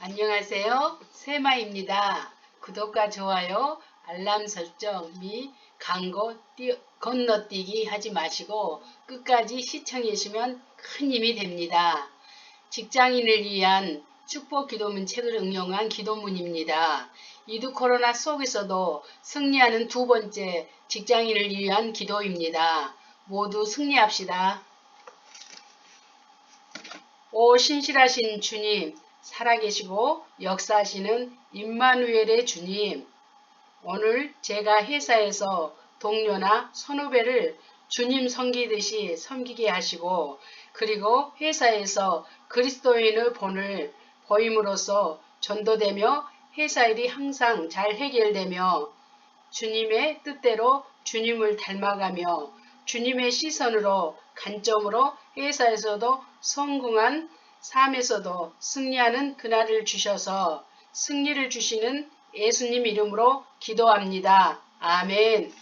안녕하세요. 세마입니다. 구독과 좋아요, 알람 설정 및 광고 띄- 건너뛰기 하지 마시고 끝까지 시청해 주시면 큰 힘이 됩니다. 직장인을 위한 축복 기도문 책을 응용한 기도문입니다. 이두 코로나 속에서도 승리하는 두 번째 직장인을 위한 기도입니다. 모두 승리합시다. 오 신실하신 주님, 살아계시고 역사하시는 임마누엘의 주님, 오늘 제가 회사에서 동료나 선후배를 주님 섬기듯이 섬기게 하시고 그리고 회사에서 그리스도인의 본을 보임으로써 전도되며 회사 일이 항상 잘 해결되며 주님의 뜻대로 주님을 닮아가며 주님의 시선으로 관점으로 회사에서도 성공한 삶에서도 승리하는 그날을 주셔서 승리를 주시는 예수님 이름으로 기도합니다. 아멘.